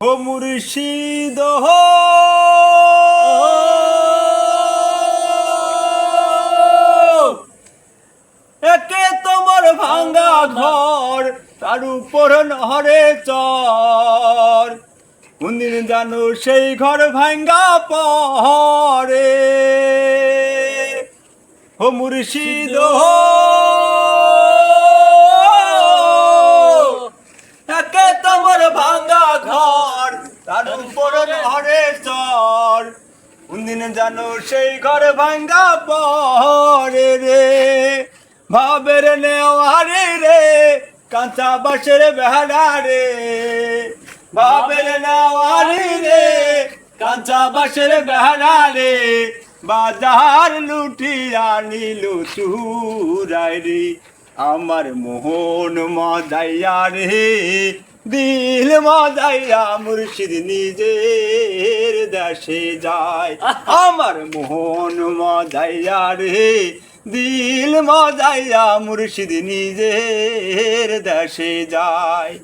ও মুর্শিদ একে তোমার ভাঙ্গা ঘর, তার উপর নহরে চর। কোনদিন জানো সেই ঘর ভাঙ্গা পরে? ও মুর্শিদ একে তার উপর নহরে চর। কোনদিন জানো সেই ঘর ভাঙ্গা পরে রে। ভাবের নেওয়ারে রে, কাঁচা বাসের বেহারা রে। ভাবের নেওয়ারে রে, কাঁচা বাসের বেহারা রে। বাজার লুটিয়া নিল চুরাই রে। আমার মোহন মজাইয়া রে। দিল মজাইয়া মুর্শিদ নিজের দেশে যায়। আমার মোহন মজাইয়া রে, দিল মজাইয়া মুর্শিদ নিজের দেশে যায়।